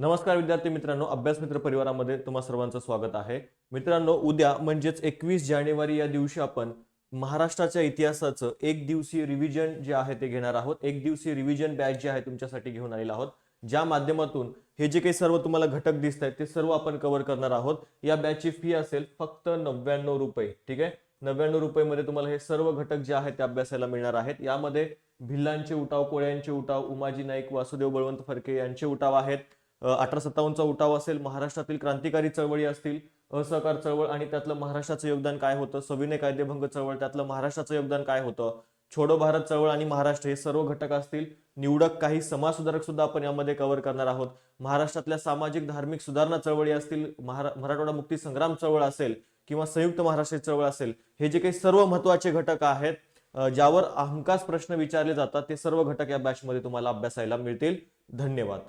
नमस्कार विद्यार्थी मित्रांनो अभ्यास मित्र परिवारामध्ये तुम्हा सर्वांचं स्वागत आहे. मित्रांनो उद्या म्हणजेच एकवीस जानेवारी या दिवशी आपण महाराष्ट्राच्या इतिहासाचं एक दिवसीय रिव्हिजन जे आहे ते घेणार आहोत. एक दिवसीय रिव्हिजन बॅच जे आहे तुमच्यासाठी घेऊन आलेला आहोत. ज्या माध्यमातून हे जे काही सर्व तुम्हाला घटक दिसत आहेत ते सर्व आपण कव्हर करणार आहोत. या बॅचची फी असेल फक्त नव्याण्णव रुपये ठीक आहे? नव्याण्णव रुपयेमध्ये तुम्हाला हे सर्व घटक जे आहेत ते अभ्यासाला मिळणार आहेत. यामध्ये भिल्लांचे उठाव कोळ्यांचे उठाव उमाजी नाईक वासुदेव बळवंत फडके यांचे उठाव आहेत. अठरा सत्तावन्नचा उठाव असेल महाराष्ट्रातील क्रांतिकारी चळवळी असतील असहकार चळवळ आणि त्यातलं महाराष्ट्राचं योगदान काय होतं? सविनय कायदेभंग चळवळ त्यातलं महाराष्ट्राचं योगदान काय होतं? छोडो भारत चळवळ आणि महाराष्ट्र हे सर्व घटक असतील. निवडक काही समाज सुधारक सुद्धा आपण यामध्ये कव्हर करणार आहोत. महाराष्ट्रातल्या सामाजिक धार्मिक सुधारणा चळवळी असतील महारा मराठवाडा मुक्ती संग्राम चळवळ असेल किंवा संयुक्त महाराष्ट्र चळवळ असेल हे जे काही सर्व महत्त्वाचे घटक आहेत ज्यावर हमखास प्रश्न विचारले जातात ते सर्व घटक या बॅचमध्ये तुम्हाला अभ्यासायला मिळतील. धन्यवाद.